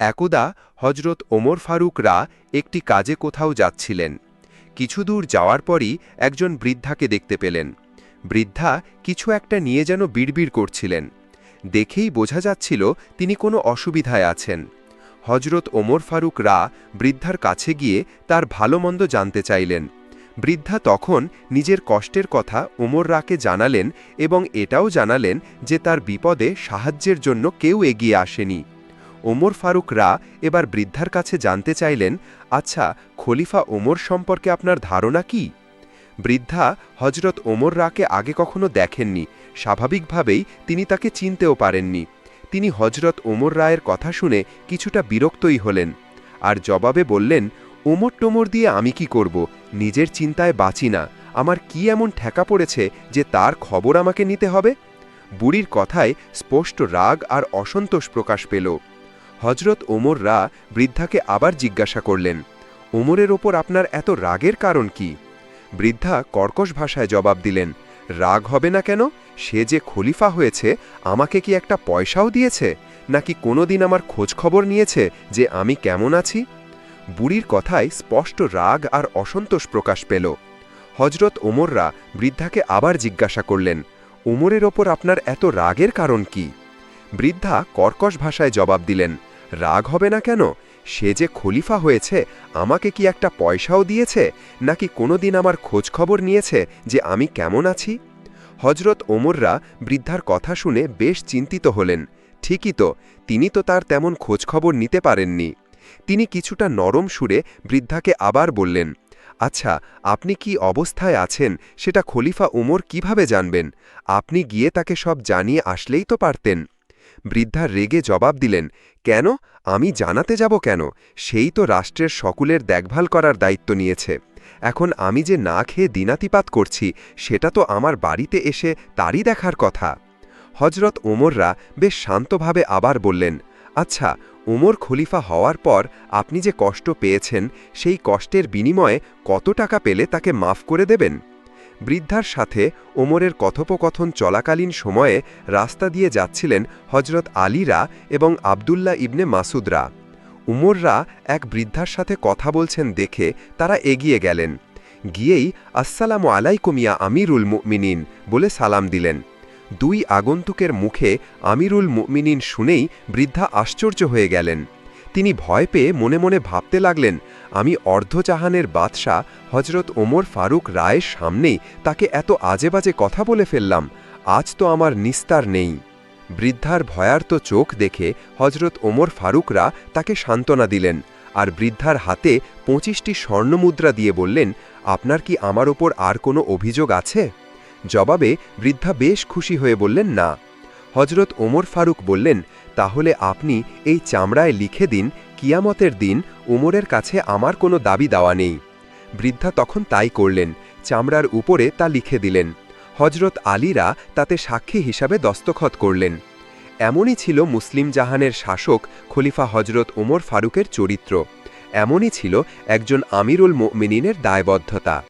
একদা হজরত ওমর ফারুক রা একটি কাজে কোথাও যাচ্ছিলেন। কিছু দূর যাওয়ার পরই একজন বৃদ্ধাকে দেখতে পেলেন। বৃদ্ধা কিছু একটা নিয়ে যেন বিড়বিড় করছিলেন। দেখেই বোঝা যাচ্ছিল তিনি কোনো অসুবিধায় আছেন। হজরত ওমর ফারুক রা বৃদ্ধার কাছে গিয়ে তার ভালো মন্দ জানতে চাইলেন। বৃদ্ধা তখন নিজের কষ্টের কথা ওমর রাকে জানালেন এবং এটাও জানালেন যে তার বিপদে সাহায্যের জন্য কেউ এগিয়ে আসেনি। ওমর ফারুক রা এবার বৃদ্ধার কাছে জানতে চাইলেন আচ্ছা খলিফা ওমর সম্পর্কে আপনার ধারণা কি? বৃদ্ধা হজরত ওমর রাকে আগে কখনো দেখেননি। স্বাভাবিকভাবেই তিনি তাকে চিনতেও পারেননি। তিনি হজরত ওমর রায়ের কথা শুনে কিছুটা বিরক্তই হলেন আর জবাবে বললেন, ওমর টোমর দিয়ে আমি কি করব? নিজের চিন্তায় বাঁচি না। আমার কি এমন ঠেকা পড়েছে যে তার খবর আমাকে নিতে হবে? বুড়ির কথায় স্পষ্ট রাগ আর অসন্তোষ প্রকাশ পেল। হজরত ওমর রা বৃদ্ধাকে আবার জিজ্ঞাসা করলেন, ওমরের ওপর আপনার এত রাগের কারণ কি? বৃদ্ধা কর্কশ ভাষায় জবাব দিলেন, রাগ হবে না কেন? সে যে খলিফা হয়েছে, আমাকে কি একটা পয়সাও দিয়েছে? নাকি কোনোদিন আমার খোঁজ খবর নিয়েছে যে আমি কেমন আছি? বুড়ির কথায় স্পষ্ট রাগ আর অসন্তোষ প্রকাশ পেল। হজরত ওমররা বৃদ্ধাকে আবার জিজ্ঞাসা করলেন, ওমরের ওপর আপনার এত রাগের কারণ কি? বৃদ্ধা কর্কশ ভাষায় জবাব দিলেন রাগ হবে না কেন? সে যে খলিফা হয়েছে, আমাকে কি একটা পয়সাও দিয়েছে? নাকি কোনোদিন আমার খোঁজখবর নিয়েছে যে আমি কেমন আছি? হজরত ওমররা বৃদ্ধার কথা শুনে বেশ চিন্তিত হলেন। ঠিকই তো, তিনি তো তার তেমন খোঁজখবর নিতে পারেননি। তিনি কিছুটা নরম সুরে বৃদ্ধাকে আবার বললেন আচ্ছা আপনি কি অবস্থায় আছেন? সেটা খলিফা উমর কীভাবে জানবেন? আপনি গিয়ে তাকে সব জানিয়ে আসলেই তো পারতেন। বৃদ্ধা রেগে জবাব দিলেন, কেন? আমি জানাতে যাব কেন? সেই তো রাষ্ট্রের সকলের দেখভাল করার দায়িত্ব নিয়েছে। এখন আমি যে না খেয়ে দিনাতিপাত করছি, সেটা তো আমার বাড়িতে এসে তারই দেখার কথা। হজরত ওমররা বেশ শান্তভাবে আবার বললেন আচ্ছা ওমর খলিফা হওয়ার পর আপনি যে কষ্ট পেয়েছেন, সেই কষ্টের বিনিময়ে কত টাকা পেলে তাকে মাফ করে দেবেন? বৃদ্ধার সাথে ওমরের কথোপকথন চলাকালীন সময়ে রাস্তা দিয়ে যাচ্ছিলেন হজরত আলীরা এবং আবদুল্লাহ ইবনে মাসুদরা। উমররা এক বৃদ্ধার সাথে কথা বলছেন দেখে তারা এগিয়ে গেলেন। গিয়েই, আসসালামু আলাইকুমিয়া আমিরুল মুমিনিন বলে সালাম দিলেন। দুই আগন্তুকের মুখে আমিরুল মুমিনিন শুনেই বৃদ্ধা আশ্চর্য হয়ে গেলেন। তিনি ভয় পেয়ে মনে মনে ভাবতে লাগলেন, আমি অর্ধজাহানের বাদশাহ হজরত ওমর ফারুক রায়ের সামনেই তাকে এত আজে বাজে কথা বলে ফেললাম, আজ তো আমার নিস্তার নেই। বৃদ্ধার ভয়ার্ত চোখ দেখে হজরত ওমর ফারুকরা তাকে সান্ত্বনা দিলেন আর বৃদ্ধার হাতে পঁচিশটি স্বর্ণমুদ্রা দিয়ে বললেন, আপনার কি আমার ওপর আর কোনো অভিযোগ আছে? জবাবে বৃদ্ধা বেশ খুশি হয়ে বললেন, না। হজরত ওমর ফারুক বললেন, তাহলে আপনি এই চামড়ায় লিখে দিন, কিয়ামতের দিন উমরের কাছে আমার কোনো দাবি দেওয়া নেই। বৃদ্ধা তখন তাই করলেন, চামড়ার উপরে তা লিখে দিলেন। হজরত আলীরা তাতে সাক্ষী হিসাবে দস্তখত করলেন। এমনই ছিল মুসলিম জাহানের শাসক খলিফা হজরত ওমর ফারুকের চরিত্র। এমনই ছিল একজন আমিরুল মিনিনের দায়বদ্ধতা।